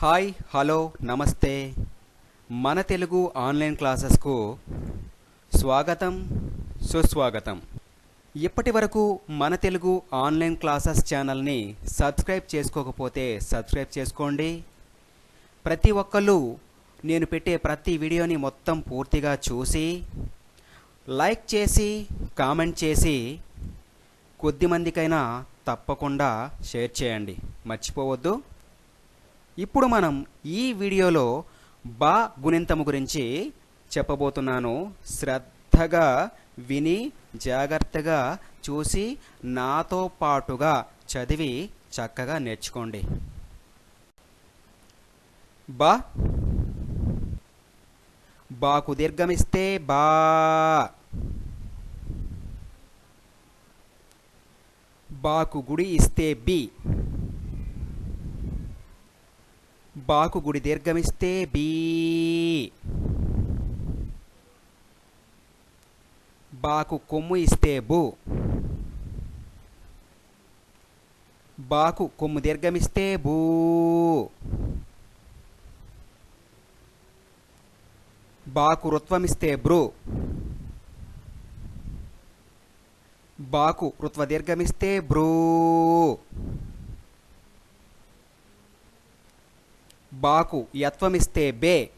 Hi hello నమస్తే. మన Telugu online క్లాసెస్కు స్వాగతం సుస్వాగతం. ఇప్పటి వరకు మన తెలుగు ఆన్లైన్ క్లాసెస్ ఛానల్ని సబ్స్క్రైబ్ చేసుకోకపోతే సబ్స్క్రైబ్ చేసుకోండి. ప్రతి ఒక్కళ్ళు నేను పెట్టే ప్రతి వీడియోని మొత్తం పూర్తిగా చూసి లైక్ చేసి కామెంట్ చేసి కొద్దిమందికైనా తప్పకుండా షేర్ చేయండి. మర్చిపోవద్దు. ఇప్పుడు మనం ఈ వీడియోలో బా గుణింతము గురించి చెప్పబోతున్నాను. శ్రద్ధగా విని జాగ్రత్తగా చూసి నాతో పాటుగా చదివి చక్కగా నేర్చుకోండి. బా. బాకు దీర్ఘమిస్తే బా. బాకు గుడి ఇస్తే బి. బాకు గుడి దీర్ఘమిస్తే బీ. బాకు కొమ్ము ఇస్తే బు. బాకు కొమ్ము దీర్ఘమిస్తే బూ. బాకు రుత్వమిస్తే బ్రు బాకు రుత్వ దీర్ఘమిస్తే బ్రూ బాకు యత్వమిస్తే బే.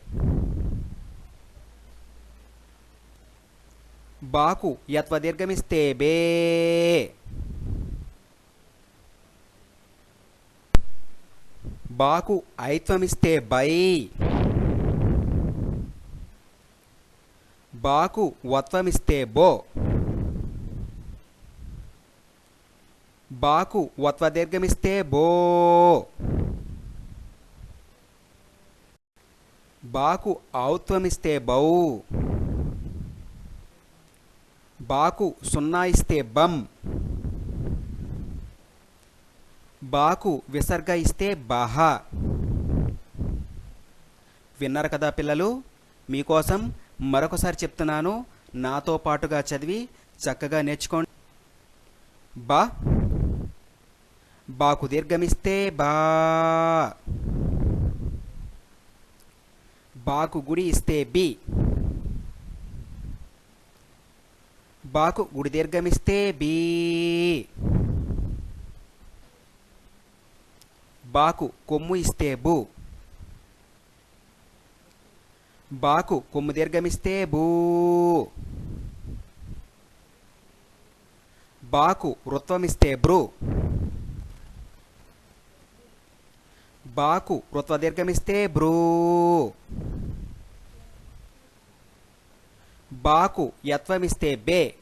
బాకు యత్వ దీర్ఘమిస్తే బే. బాకు ఐత్వమిస్తే బై. బాకు వత్వమిస్తే బో. బాకు వత్వ దీర్ఘమిస్తే బో. బాకు ఔత్వమిస్తే బౌ. బాకు సున్నా ఇస్తే బం బాకు విసర్గ ఇస్తే బహ. విన్నారు కదా పిల్లలు? మీకోసం మరొకసారి చెప్తున్నాను నాతో పాటుగా చదివి చక్కగా నేర్చుకోండి. బా. బాకు దీర్ఘమిస్తే బా. బాకు గుడి ఇస్తే బి. బాకు గుడి దీర్ఘమిస్తే బి. బాకు కొమ్ము ఇస్తే బు. బాకు కొమ్ము దీర్ఘమిస్తే బూ. బాకు వృత్వమిస్తే బ్రూ బాకు వృత్వ దీర్ఘమిస్తే బ్రూ బాకు యత్వమిస్తే బే.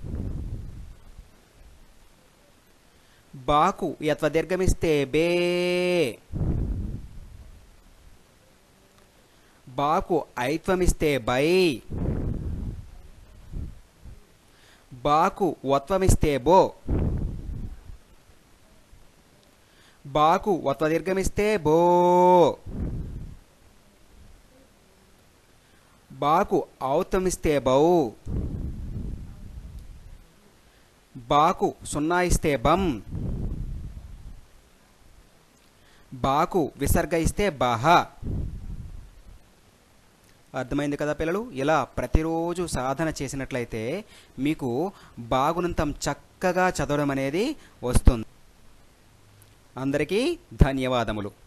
బాకు యత్వ దీర్ఘమిస్తే బే. బాకు ఐత్వమిస్తే బై. బాకు వత్వమిస్తే బో. బాకు వత్వ దీర్ఘమిస్తే బో. బాకు అవతమిస్తే బౌ. బాకు సున్నా ఇస్తే బం. బాకు విసర్గ ఇస్తే బహ. అర్థమైంది కదా పిల్లలు? ఇలా ప్రతిరోజు సాధన చేసినట్లయితే మీకు బాగునంతం చక్కగా చదవడం అనేది వస్తుంది. అందరికీ ధన్యవాదములు.